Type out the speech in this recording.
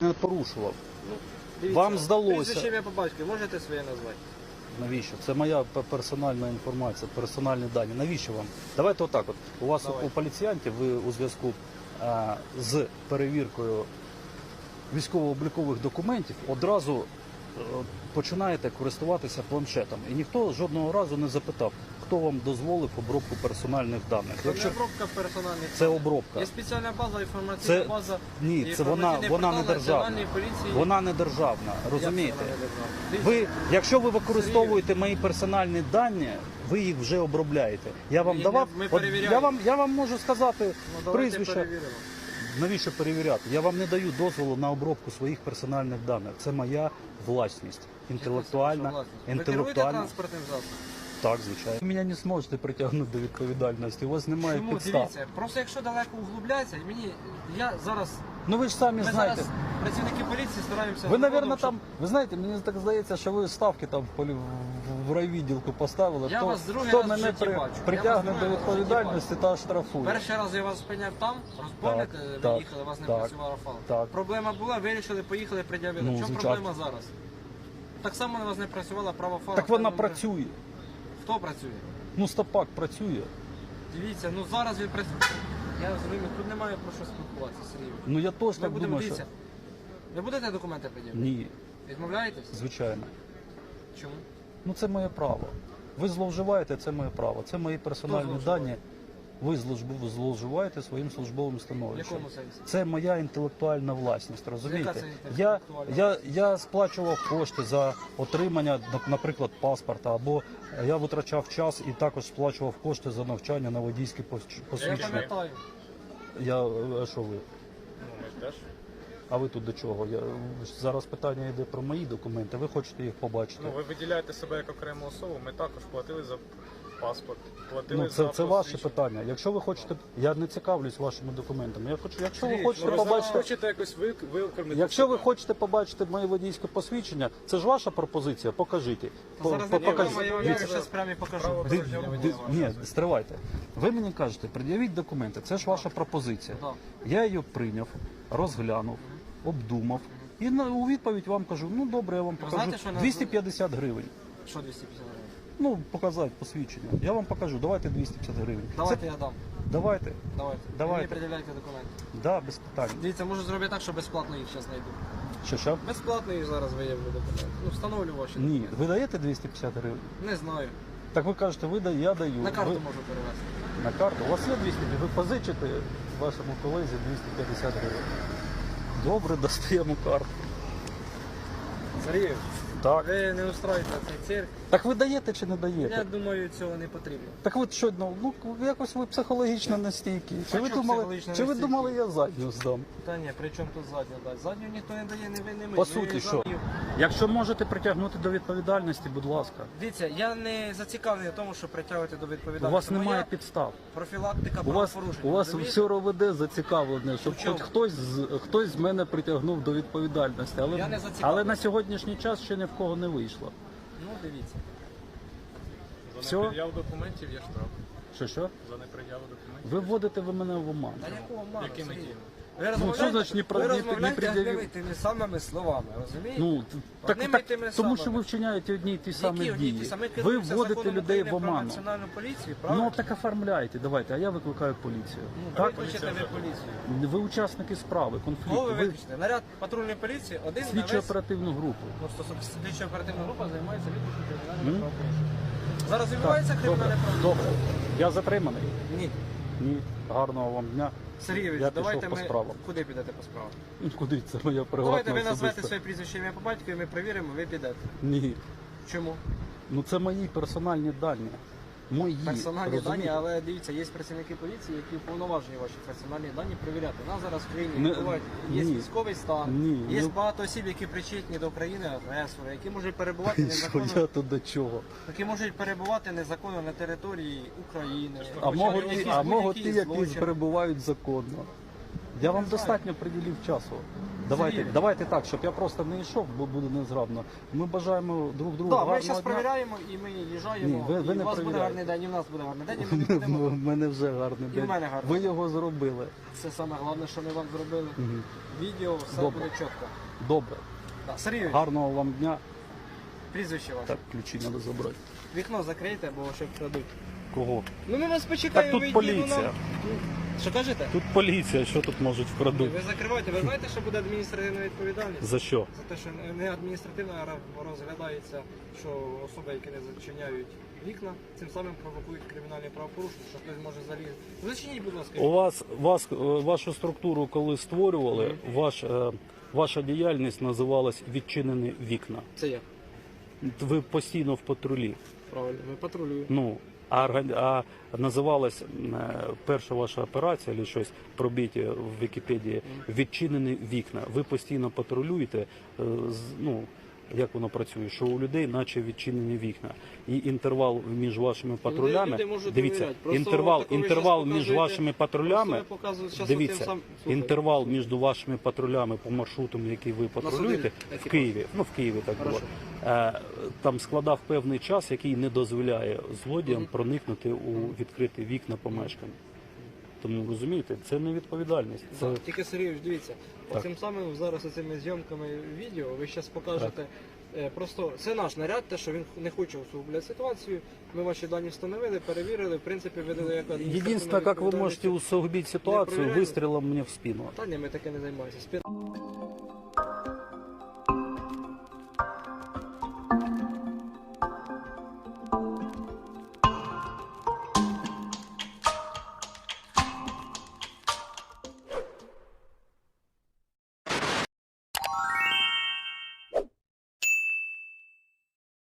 не порушував. Ну, дивіться, Вам здалося. Прізвище ім'я по батькові можете своє назвати? Навіщо? Це моя пе- персональна інформація, персональні дані. Навіщо вам? Давайте отак. От у вас Давай. у поліціянтів ви у зв'язку е, з перевіркою військово-облікових документів одразу починаєте користуватися планшетом. І ніхто жодного разу не запитав, хто вам дозволив обробку персональних даних. Це Якщо не обробка персональних. це обробка, Є спеціальна база, інформаційна Це- база. ні, це вона, вона не державна. Вона не державна, розумієте? не державна? Ви, якщо ви використовуєте мої персональні дані, ви їх вже обробляєте. Я вам Ми давав, ми от я вам я вам можу сказати ну, прізвище. Навіщо перевіряти? Я вам не даю дозволу на обробку своїх персональних даних. Це моя власність, інтелектуальна, Ви керуєте інтелектуальна. транспортним засобом? Так, звичайно. Ви мене не зможете притягнути до відповідальності. У вас немає Чому? підстав. Дивіться, просто якщо далеко углубляється, мені я зараз Ну ви ж самі ми знаєте. зараз працівники поліції стараємося. Ви, мабуть, щоб- там, ви знаєте, мені так здається, що ви ставки там в, полі- в- в райвідділку поставили. Я хто вас другий хто раз в мене житті при- бачу. Я притягне вас до другий раз в житті відповідальності та штрафує. Перший раз я вас спиняв там, розпомните, ви так, їхали, у вас не так, працював фал. так. Проблема була, вирішили, поїхали, пред'явили. Ну, В чому звичайно. проблема зараз? Так само на вас не працювала права фара. Так вона працює. Хто працює? Ну, стопак працює. Дивіться, ну зараз він працює. Я розумію, тут немає про що спілкуватися, Сергій. Ну я теж Ми так будемо думаю, що дивіться. Ви будете документи пред'явити? ні, Відмовляєтесь? звичайно. Чому? Ну це моє право. Ви зловживаєте, це моє право. Це мої персональні зловживає? дані. Ви зловжив- зловживаєте своїм службовим В становищем. якому сенсі? Це моя інтелектуальна власність, Яка розумієте? це Я, я, я сплачував кошти за отримання, наприклад, паспорта, або я витрачав час і також сплачував кошти за навчання на водійське пос- Я пам'ятаю. Я, а що ви? Ну, ми теж. А ви тут до чого? Я, зараз питання йде про мої документи, ви хочете їх побачити. Ну, ви виділяєте себе як окрему особу, ми також платили за паспорт. Платили Ну, за це, це ваше посвідчення. питання. Якщо ви хочете, я не цікавлюсь вашими документами. Я хочу, якщо ви Сергій, хочете ну, Ви побачити, хочете якось ви, виокремити якщо ви себе. хочете побачити моє водійське посвідчення, це ж ваша пропозиція. Покажіть. По- Зараз по- не покажіть. проблема, я вам Дивіться. зараз прямо і покажу. Право Ди- дорожнього ди- Ні, стривайте. Ви мені кажете, пред'явіть документи. Це ж ваша пропозиція. Да. Я її прийняв, розглянув, обдумав. І на у відповідь вам кажу: ну добре, я вам покажу знаєте, що на- 250 гривень. Що 250 гривень? Ну, показати посвідчення. Я вам покажу, давайте 250 гривень. Давайте Це... я дам. Давайте. Давайте. Давайте. Мені приділяйте документи. Да, без питань. Дивіться, можу зробити так, що безплатно їх зараз знайду. Що що? Безплатно їх зараз виявлю документи. Ну, встановлю ваші. Ні, ви даєте 250 гривень? Не знаю. Так ви кажете, ви даєте, я даю. На карту ви... можу перевести. На карту. У вас є 200 Ви позичите вашому колезі 250 гривень. Добре, достаємо карту. Сергій, Так. ви не устроїте цей цирк. Так ви даєте чи не даєте? Я думаю, цього не потрібно. Так ви що, ну, ну якось ви психологічно настійкі. Чи ви думали, чи ви думали, я задню здам? Та ні, при чому тут задню дать? Задню ніхто не дає, не ви, не ми. По суті, що? Якщо можете притягнути до відповідальності, будь ласка. Дивіться, я не зацікавлений в тому, щоб притягувати до відповідальності. У вас немає Моя підстав. профілактика У вас, у вас все РОВД зацікавлене, щоб хоч хтось з хтось з мене притягнув до відповідальності. Але, Я не але на сьогоднішній час ще ні в кого не вийшло. Ну, дивіться. За Всьо? непред'яву документів є штраф. Що що? За неприяву документів. Ви вводите ви мене в оману. Та якого мана, Якими Сергій? діями? Ви що розмовляєте, значить не про- ви не- не розмовляєте пред'явив? одними і тими самими словами, розумієте? Ну т- так, Одними так, тими тому самими. що ви вчиняєте одні й ті самі Які одні й ті дії. самі? Ми Ви керуємося вводите законом людей в України про оману. національну поліцію, Ну правильно? так оформляйте, давайте, а я викликаю поліцію. Ну, так? Викличете ви поліцію. Ви учасники справи, Кого конфлікту. ви Ви виключите? Наряд патрульної поліції один на слідчо весь... оперативну групу. Ну, стосовно слідчо оперативна група займається виключно М? кримінальним правопорушенням. Зараз відбувається кримінальне добре, правопорушення? добре. Я затриманий. Ні. Ні. Гарного вам дня. Сергійович, Я давайте пішов по ми... справам. Куди підете по справам? Ну, Куди це моя Давайте ви назвете особиста? своє прізвище ім'я по батькові, ми перевіримо, ви підете. Ні. Чому? Ну це мої персональні дані. Мої. Персональні дані, але дивіться, є працівники поліції, які уповноважені ваші персональні дані перевіряти. У нас зараз в країні Не- є ні. військовий стан, Ні, є ну- багато осіб, які причетні до країни агресора, які можуть перебувати Що незаконно, я тут до чого? які можуть перебувати незаконно на території України. А можуть, якісь а можуть будь-які ті, які злочини. перебувають законно. Я вам достатньо приділив часу. Давайте, Сергій. давайте так, щоб я просто не йшов, бо буде незграбно. Ми бажаємо друг другу Так, ми гарного зараз дня. перевіряємо і ми їжджаємо. Ні, ви- ви і не у вас буде перевіряєте. гарний день, і в нас буде гарний день, і ми не У будемо. мене вже гарний І в день. мене гарний. Ви його зробили. Це саме головне, що ми вам зробили. Мгм. Відео, все Добре. буде чітко. Добре. Так, Сергій, Гарного вам дня. прізвище ваше. Так, ключі треба забрати. Вікно закрийте, бо ще вкрадуть. Кого? Ну ми вас почекаємо. Так тут ви йдіть, поліція. ну, нам- Що кажете? Тут поліція, що тут можуть вкрадуть? Ви закривайте, ви знаєте, що буде адміністративна відповідальність? За що? За те, що не адміністративно а розглядається, що особи, які не зачиняють вікна, цим самим провокують кримінальні правопорушення, що хтось може залізти. Зачиніть, будь ласка, У вас, вас е, вашу структуру, коли створювали, ваш, е, ваша діяльність називалась відчинені вікна. це я. Ви постійно в патрулі. Правильно, ми патрулюємо. Ну, а, а називалась е, перша ваша операція, або щось пробіть в Вікіпедії, відчинені вікна. Ви постійно патрулюєте, е, ну, як воно працює, що у людей наче відчинені вікна. І інтервал між вашими патрулями, дивіться, інтервал, інтервал між вашими патрулями, дивіться, інтервал між вашими патрулями по маршрутам, які ви патрулюєте, в Києві, ну в Києві так було, е, там складав певний час, який не дозволяє злодіям проникнути у відкриті вікна помешкань. Тому розумієте, це не відповідальність. Це Так, Тільки Сергійович, дивіться, Так. цим самим зараз цими зйомками відео ви зараз покажете. е, Просто це наш наряд, те, що він не хоче усугублять ситуацію. Ми ваші дані встановили, перевірили, в принципі, видали як Единственное, як ви можете усугубити ситуацію вистрілом мені в спину. Та ні, ми таке не займаємося.